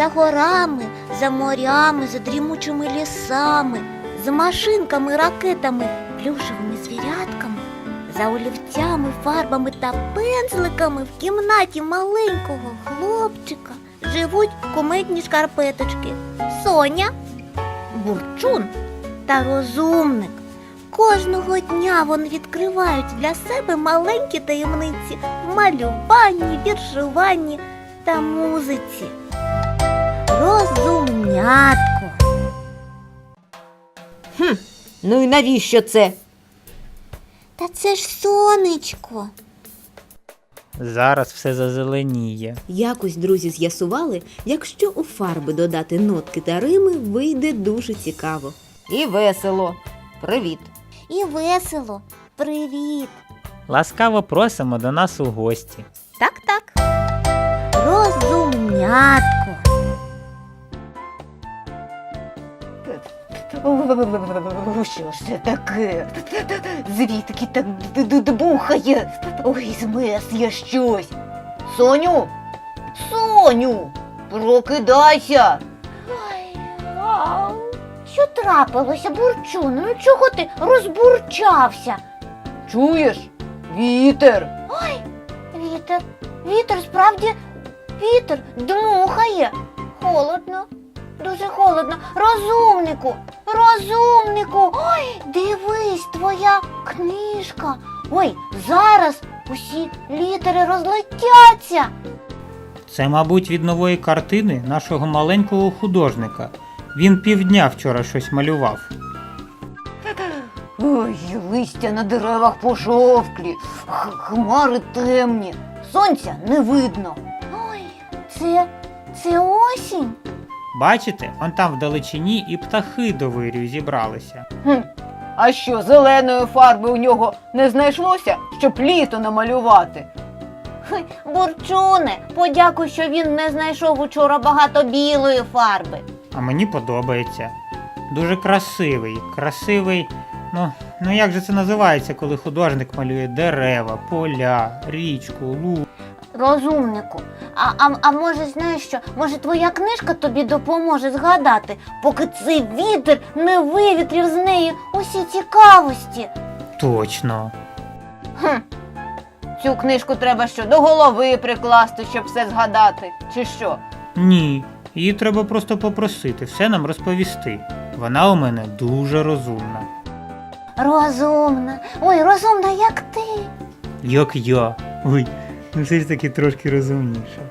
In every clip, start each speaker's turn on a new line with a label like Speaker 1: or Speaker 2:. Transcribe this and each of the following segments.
Speaker 1: за горами, за морями, за дрімучими лісами, за машинками, ракетами, плюшевими звірятками, за олівцями, фарбами та пензликами в кімнаті маленького хлопчика живуть кумедні шкарпеточки Соня, Бурчун та розумник. Кожного дня вони відкривають для себе маленькі таємниці в малюванні, віршуванні та музиці. Розумнятко.
Speaker 2: Ну і навіщо це?
Speaker 1: Та це ж сонечко.
Speaker 3: Зараз все зазеленіє.
Speaker 2: Якось друзі з'ясували, якщо у фарби додати нотки та рими, вийде дуже цікаво. І весело. Привіт.
Speaker 1: І весело. Привіт.
Speaker 3: Ласкаво просимо до нас у гості.
Speaker 1: Так, так. Розумнятко.
Speaker 4: Що ж це таке? Звідки так дбухає? Ой, змес я щось. Соню! Соню! Прокидайся!
Speaker 1: Ой, ау. Що трапилося, Бурчун? Ну чого ти розбурчався?
Speaker 4: Чуєш? Вітер!
Speaker 1: Вітер, вітер, справді вітер дмухає. Холодно, дуже холодно. Розумнику, розумнику. Ой, дивись, твоя книжка. Ой, зараз усі літери розлетяться.
Speaker 3: Це, мабуть, від нової картини нашого маленького художника. Він півдня вчора щось малював.
Speaker 4: Ой, листя на деревах пожовклі, х- хмари темні, сонця не видно.
Speaker 1: Ой, це, це осінь.
Speaker 3: Бачите, он там вдалечині і птахи до вирію зібралися.
Speaker 4: Хм. А що, зеленої фарби у нього не знайшлося, щоб літо намалювати?
Speaker 1: Бурчуне, подякуй, що він не знайшов учора багато білої фарби.
Speaker 3: А мені подобається. Дуже красивий, красивий. Ну, ну як же це називається, коли художник малює дерева, поля, річку, луг.
Speaker 1: Розумнику. А, а, а може, знаєш що? Може, твоя книжка тобі допоможе згадати, поки цей вітер не вивітрів з неї усі цікавості.
Speaker 3: Точно.
Speaker 4: Хм. Цю книжку треба що до голови прикласти, щоб все згадати, чи що?
Speaker 3: Ні, її треба просто попросити, все нам розповісти. Вона у мене дуже розумна.
Speaker 1: Розумна. Ой, розумна, як ти.
Speaker 3: Як я. Ой, ну все ж таки трошки розумніше.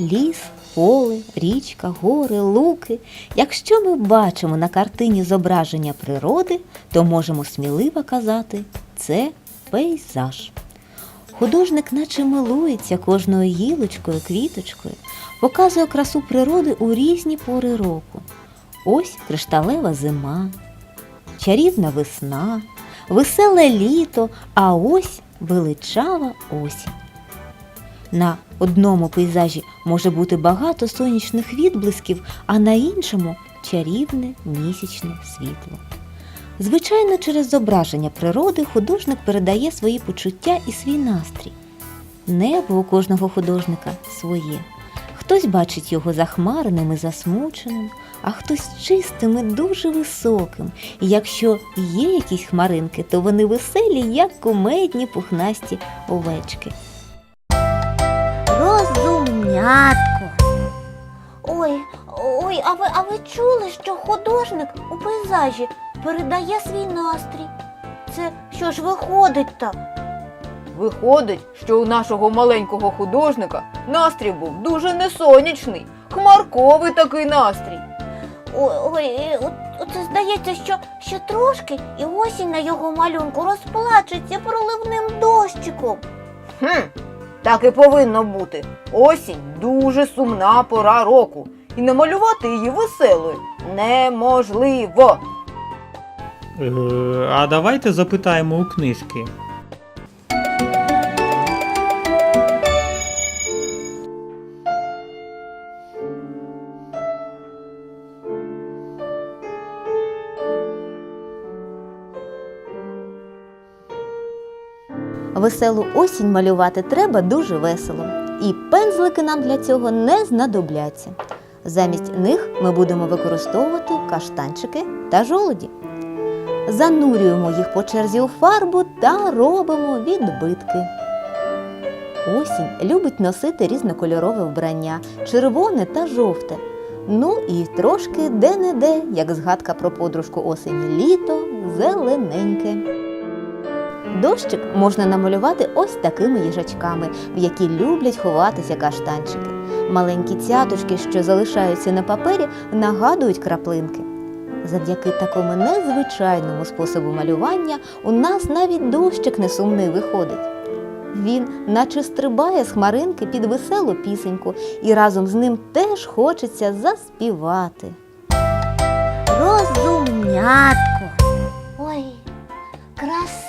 Speaker 2: Ліс, поле, річка, гори, луки. Якщо ми бачимо на картині зображення природи, то можемо сміливо казати це пейзаж. Художник наче милується кожною гілочкою, квіточкою, показує красу природи у різні пори року. Ось кришталева зима, чарівна весна, веселе літо, а ось величава осінь. На одному пейзажі може бути багато сонячних відблисків, а на іншому чарівне місячне світло. Звичайно, через зображення природи художник передає свої почуття і свій настрій. Небо у кожного художника своє. Хтось бачить його захмареним і засмученим, а хтось чистим і дуже високим. І якщо є якісь хмаринки, то вони веселі, як кумедні пухнасті овечки.
Speaker 1: Розумнятко. Ой, ой, а ви, а ви чули, що художник у пейзажі передає свій настрій? Це що ж виходить-то?
Speaker 4: Виходить, що у нашого маленького художника настрій був дуже несонячний, хмарковий такий настрій.
Speaker 1: Ой, ой, е, здається, що ще трошки і осінь на його малюнку розплачеться проливним дощиком.
Speaker 4: Хм, так і повинно бути. Осінь дуже сумна пора року, і намалювати її веселою неможливо.
Speaker 3: Е, а давайте запитаємо у книжки.
Speaker 2: Веселу осінь малювати треба дуже весело, і пензлики нам для цього не знадобляться. Замість них ми будемо використовувати каштанчики та жолоді. Занурюємо їх по черзі у фарбу та робимо відбитки. Осінь любить носити різнокольорове вбрання червоне та жовте. Ну і трошки де-не-де, як згадка про подружку осені літо, зелененьке. Дощик можна намалювати ось такими їжачками, в які люблять ховатися каштанчики. Маленькі цяточки, що залишаються на папері, нагадують краплинки. Завдяки такому незвичайному способу малювання у нас навіть дощик не сумний виходить. Він наче стрибає з хмаринки під веселу пісеньку, і разом з ним теж хочеться заспівати.
Speaker 1: Розумнятко. Ой, красиво.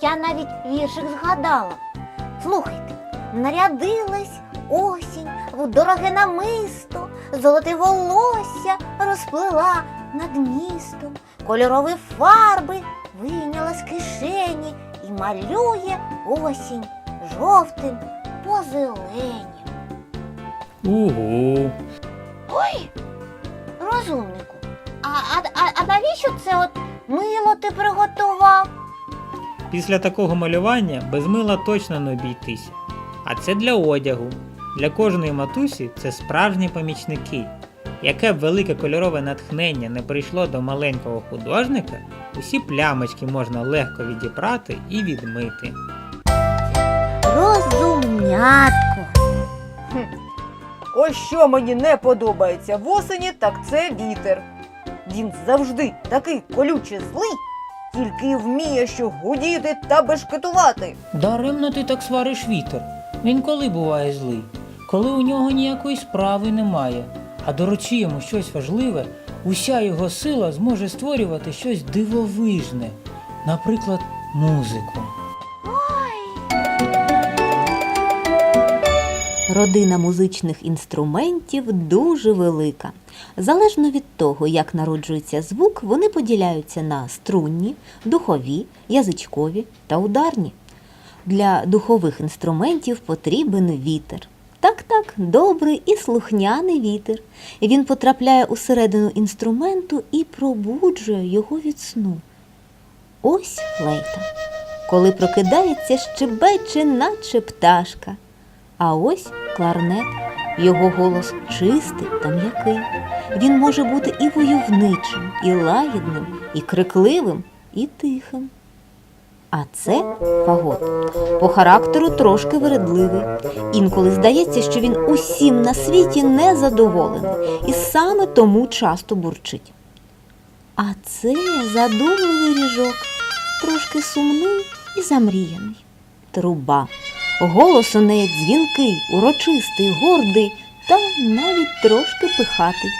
Speaker 1: Я, навіть віршик згадала. Слухайте, нарядилась осінь в дороге намисто, золоте волосся розплела над містом, кольорові фарби вийняла з кишені і малює осінь жовтим по зеленім.
Speaker 3: Угу.
Speaker 1: Ой, розумнику, а, а, а, а навіщо це от мило ти приготував?
Speaker 3: Після такого малювання без мила точно не обійтися. А це для одягу. Для кожної матусі це справжні помічники. Яке б велике кольорове натхнення не прийшло до маленького художника, усі плямочки можна легко відібрати і відмити.
Speaker 1: Розумнятко.
Speaker 4: Ось що мені не подобається в осені, так це вітер. Він завжди такий колюче злий, тільки вміє що гудіти та бешкетувати.
Speaker 5: Даремно ти так свариш вітер. Він коли буває злий, коли у нього ніякої справи немає, а доручи йому щось важливе, уся його сила зможе створювати щось дивовижне, наприклад, музику.
Speaker 2: Родина музичних інструментів дуже велика. Залежно від того, як народжується звук, вони поділяються на струнні, духові, язичкові та ударні. Для духових інструментів потрібен вітер. Так, так, добрий і слухняний вітер. Він потрапляє усередину інструменту і пробуджує його від сну. Ось флейта. Коли прокидається, щебече, наче пташка. А ось кларнет. Його голос чистий та м'який. Він може бути і войовничим, і лагідним, і крикливим, і тихим. А це фагот. По характеру трошки вередливий. Інколи здається, що він усім на світі незадоволений і саме тому часто бурчить. А це задумливий ріжок, трошки сумний і замріяний. Труба. Голос у неї дзвінкий, урочистий, гордий та навіть трошки пихатий.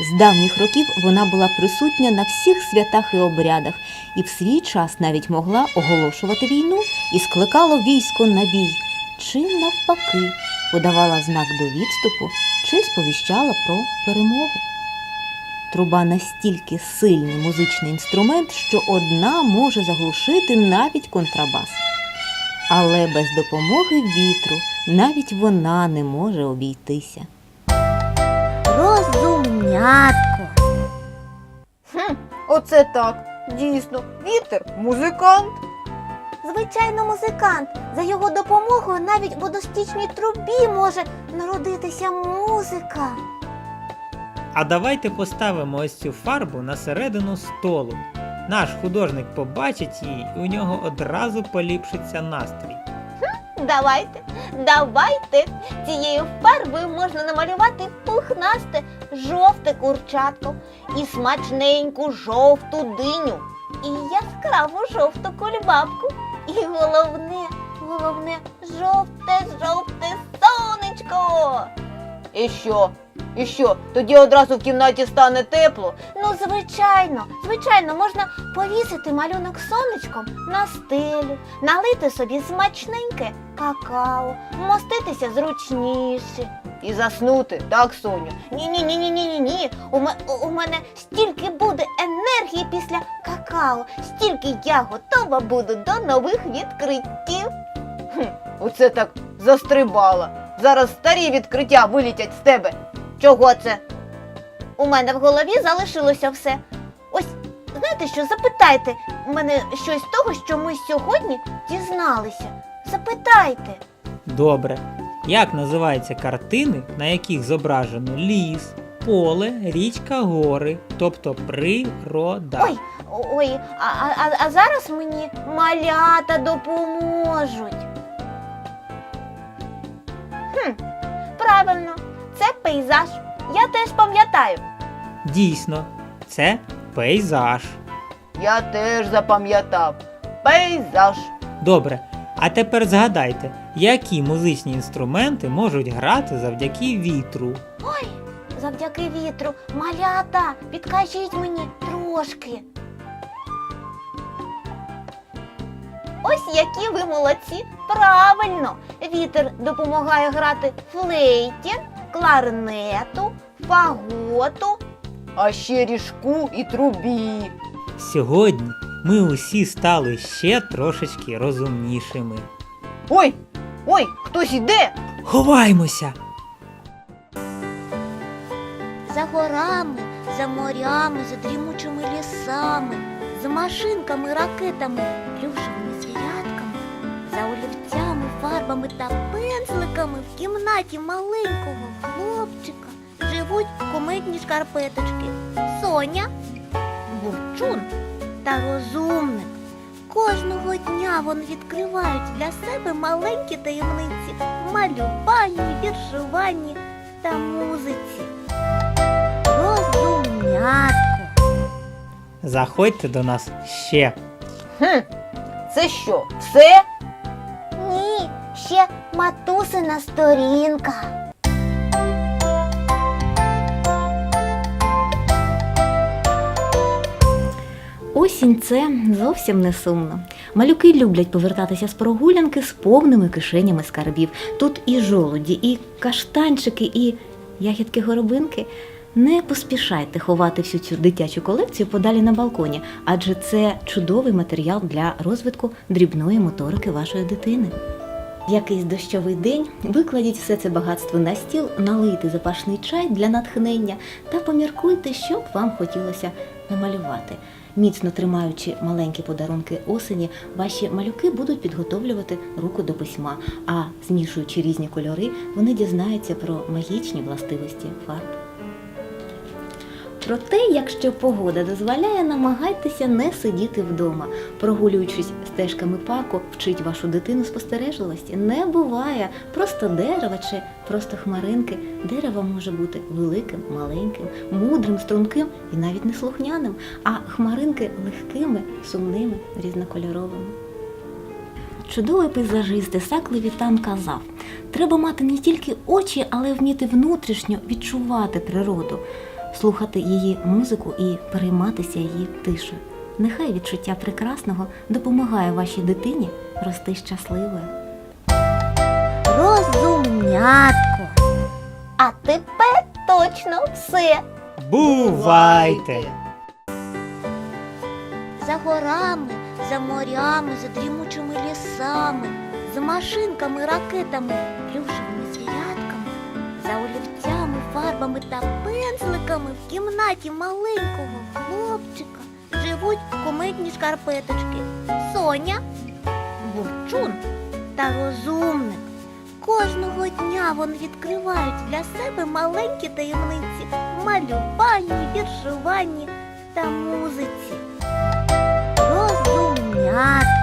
Speaker 2: З давніх років вона була присутня на всіх святах і обрядах, і в свій час навіть могла оголошувати війну і скликала військо на бій, чи навпаки подавала знак до відступу, чи сповіщала про перемогу. Труба настільки сильний музичний інструмент, що одна може заглушити навіть контрабас. Але без допомоги вітру навіть вона не може обійтися.
Speaker 1: Розумнятко.
Speaker 4: Хм, оце так. Дійсно, вітер музикант.
Speaker 1: Звичайно, музикант. За його допомогою навіть в водостічній трубі може народитися музика.
Speaker 3: А давайте поставимо ось цю фарбу на середину столу. Наш художник побачить її, і у нього одразу поліпшиться настрій.
Speaker 1: Давайте, давайте. Цією фарбою можна намалювати пухнасте жовте курчатко і смачненьку жовту диню, і яскраву жовту кульбабку. І головне, головне, жовте, жовте сонечко.
Speaker 4: І що? І що, тоді одразу в кімнаті стане тепло?
Speaker 1: Ну, звичайно, звичайно, можна повісити малюнок сонечком на стелю, налити собі смачненьке какао, вмоститися зручніше.
Speaker 4: І заснути, так, Соню?
Speaker 1: Ні, ні, ні, ні, ні, ні, ні. У, ме- у мене стільки буде енергії після какао, стільки я готова буду до нових відкриттів.
Speaker 4: Оце так застрибала. Зараз старі відкриття вилітять з тебе.
Speaker 1: Чого це? У мене в голові залишилося все. Ось, знаєте що, запитайте мене щось з того, що ми сьогодні дізналися. Запитайте.
Speaker 3: Добре. Як називаються картини, на яких зображено ліс, поле, річка, гори, тобто природа?
Speaker 1: Ой, ой, а, а, а- а зараз мені малята допоможуть. Хм, правильно, це пейзаж. Я теж пам'ятаю.
Speaker 3: Дійсно, це пейзаж.
Speaker 4: Я теж запам'ятав. Пейзаж.
Speaker 3: Добре. А тепер згадайте, які музичні інструменти можуть грати завдяки вітру.
Speaker 1: Ой, завдяки вітру, малята, підкажіть мені трошки. Ось які ви молодці. Правильно, вітер допомагає грати флейті, кларнету, фаготу.
Speaker 4: А ще ріжку і трубі.
Speaker 3: Сьогодні ми усі стали ще трошечки розумнішими.
Speaker 4: Ой, ой, хтось іде.
Speaker 3: Ховаймося!
Speaker 1: За горами, за морями, за дрімучими лісами, за машинками, ракетами, фарбами та пензликами в кімнаті маленького хлопчика живуть комедні шкарпеточки Соня, Бурчун та розумник. Кожного дня вони відкривають для себе маленькі таємниці в малюванні, віршуванні та музиці. Розумнятко.
Speaker 3: Заходьте до нас ще.
Speaker 4: Хм, це що, все?
Speaker 1: Матусина сторінка.
Speaker 2: Осінь це зовсім не сумно. Малюки люблять повертатися з прогулянки з повними кишенями скарбів. Тут і жолуді, і каштанчики, і ягідки-горобинки. Не поспішайте ховати всю цю дитячу колекцію подалі на балконі, адже це чудовий матеріал для розвитку дрібної моторики вашої дитини. В якийсь дощовий день викладіть все це багатство на стіл, налийте запашний чай для натхнення та поміркуйте, що б вам хотілося намалювати. Міцно тримаючи маленькі подарунки осені, ваші малюки будуть підготовлювати руку до письма, а змішуючи різні кольори, вони дізнаються про магічні властивості фарб. Проте, якщо погода дозволяє, намагайтеся не сидіти вдома. Прогулюючись стежками парку, вчить вашу дитину спостережливості. Не буває просто дерева чи просто хмаринки. Дерево може бути великим, маленьким, мудрим, струнким і навіть неслухняним, а хмаринки легкими, сумними, різнокольоровими. Чудовий пейзажист Ісак Левітан казав: треба мати не тільки очі, але вміти внутрішньо відчувати природу, слухати її музику і перейматися її тишею. Нехай відчуття прекрасного допомагає вашій дитині рости щасливою.
Speaker 1: Розумнятко. А тепер точно все.
Speaker 3: Бувайте!
Speaker 1: За горами, за морями, за дрімучими лісами, за машинками, ракетами, олівцями, фарбами та пензликами в кімнаті маленького хлопчика живуть кумитні шкарпеточки Соня, Бурчун та розумник. Кожного дня вони відкривають для себе маленькі таємниці в малюванні, віршуванні та музиці. Розумнят!